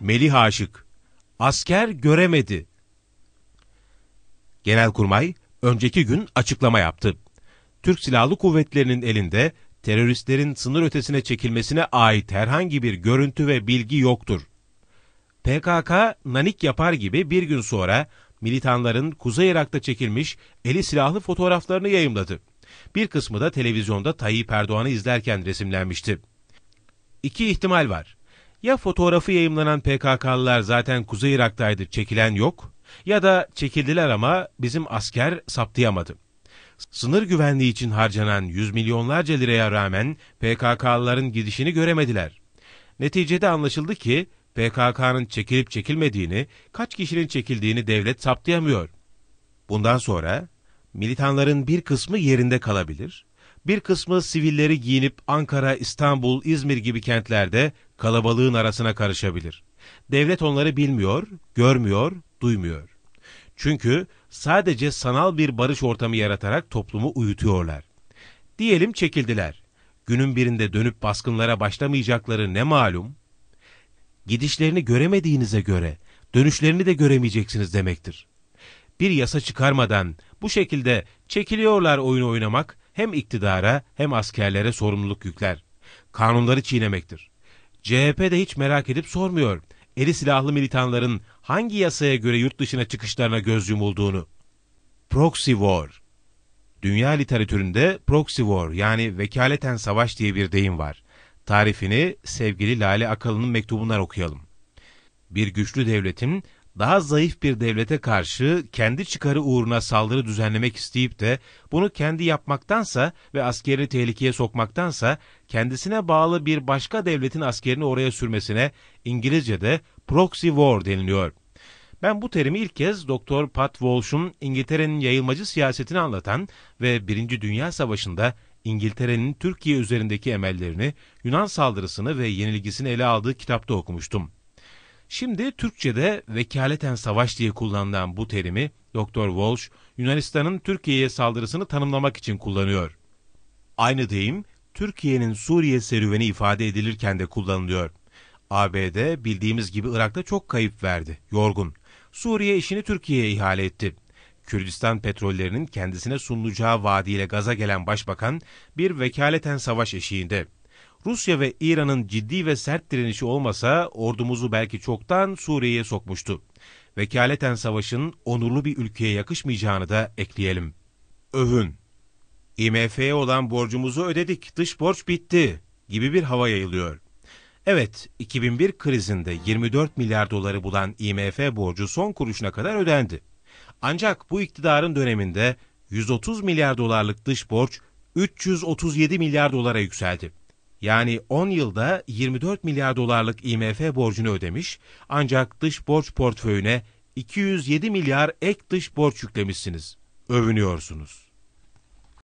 Melih Aşık, asker göremedi. Genelkurmay önceki gün açıklama yaptı. Türk Silahlı Kuvvetleri'nin elinde teröristlerin sınır ötesine çekilmesine ait herhangi bir görüntü ve bilgi yoktur. PKK nanik yapar gibi bir gün sonra militanların Kuzey Irak'ta çekilmiş eli silahlı fotoğraflarını yayımladı. Bir kısmı da televizyonda Tayyip Erdoğan'ı izlerken resimlenmişti. İki ihtimal var. Ya fotoğrafı yayımlanan PKK'lılar zaten Kuzey Irak'taydı çekilen yok ya da çekildiler ama bizim asker saptayamadı. Sınır güvenliği için harcanan yüz milyonlarca liraya rağmen PKK'lıların gidişini göremediler. Neticede anlaşıldı ki PKK'nın çekilip çekilmediğini, kaç kişinin çekildiğini devlet saptayamıyor. Bundan sonra militanların bir kısmı yerinde kalabilir, bir kısmı sivilleri giyinip Ankara, İstanbul, İzmir gibi kentlerde kalabalığın arasına karışabilir. Devlet onları bilmiyor, görmüyor, duymuyor. Çünkü sadece sanal bir barış ortamı yaratarak toplumu uyutuyorlar. Diyelim çekildiler. Günün birinde dönüp baskınlara başlamayacakları ne malum? Gidişlerini göremediğinize göre dönüşlerini de göremeyeceksiniz demektir. Bir yasa çıkarmadan bu şekilde çekiliyorlar oyunu oynamak hem iktidara hem askerlere sorumluluk yükler. Kanunları çiğnemektir. CHP de hiç merak edip sormuyor eli silahlı militanların hangi yasaya göre yurt dışına çıkışlarına göz yumulduğunu. Proxy War Dünya literatüründe proxy war yani vekaleten savaş diye bir deyim var. Tarifini sevgili Lale Akalı'nın mektubundan okuyalım. Bir güçlü devletin daha zayıf bir devlete karşı kendi çıkarı uğruna saldırı düzenlemek isteyip de bunu kendi yapmaktansa ve askeri tehlikeye sokmaktansa kendisine bağlı bir başka devletin askerini oraya sürmesine İngilizce'de proxy war deniliyor. Ben bu terimi ilk kez Dr. Pat Walsh'un İngiltere'nin yayılmacı siyasetini anlatan ve Birinci Dünya Savaşı'nda İngiltere'nin Türkiye üzerindeki emellerini, Yunan saldırısını ve yenilgisini ele aldığı kitapta okumuştum. Şimdi Türkçe'de vekaleten savaş diye kullanılan bu terimi Dr. Walsh, Yunanistan'ın Türkiye'ye saldırısını tanımlamak için kullanıyor. Aynı deyim Türkiye'nin Suriye serüveni ifade edilirken de kullanılıyor. ABD bildiğimiz gibi Irak'ta çok kayıp verdi, yorgun. Suriye işini Türkiye'ye ihale etti. Kürdistan petrollerinin kendisine sunulacağı vaadiyle gaza gelen başbakan bir vekaleten savaş eşiğinde. Rusya ve İran'ın ciddi ve sert direnişi olmasa ordumuzu belki çoktan Suriye'ye sokmuştu. Vekaleten savaşın onurlu bir ülkeye yakışmayacağını da ekleyelim. Övün. IMF'ye olan borcumuzu ödedik, dış borç bitti gibi bir hava yayılıyor. Evet, 2001 krizinde 24 milyar doları bulan IMF borcu son kuruşuna kadar ödendi. Ancak bu iktidarın döneminde 130 milyar dolarlık dış borç 337 milyar dolara yükseldi. Yani 10 yılda 24 milyar dolarlık IMF borcunu ödemiş ancak dış borç portföyüne 207 milyar ek dış borç yüklemişsiniz. Övünüyorsunuz.